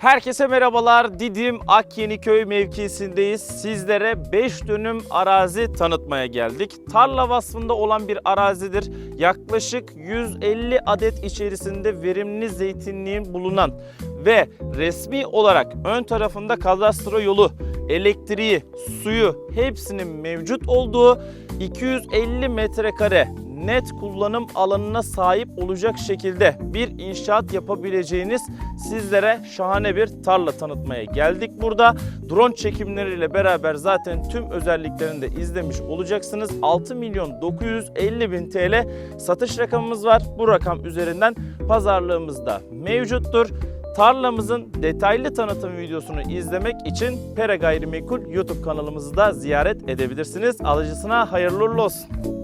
Herkese merhabalar. Didim Akyeniköy mevkisindeyiz. Sizlere 5 dönüm arazi tanıtmaya geldik. Tarla vasfında olan bir arazidir. Yaklaşık 150 adet içerisinde verimli zeytinliğin bulunan ve resmi olarak ön tarafında kadastro yolu, elektriği, suyu hepsinin mevcut olduğu 250 metrekare net kullanım alanına sahip olacak şekilde bir inşaat yapabileceğiniz sizlere şahane bir tarla tanıtmaya geldik burada. Drone çekimleriyle beraber zaten tüm özelliklerini de izlemiş olacaksınız. 6 milyon 950 bin TL satış rakamımız var. Bu rakam üzerinden pazarlığımızda mevcuttur. Tarlamızın detaylı tanıtım videosunu izlemek için Pera Gayrimenkul YouTube kanalımızı da ziyaret edebilirsiniz. Alıcısına hayırlı olsun.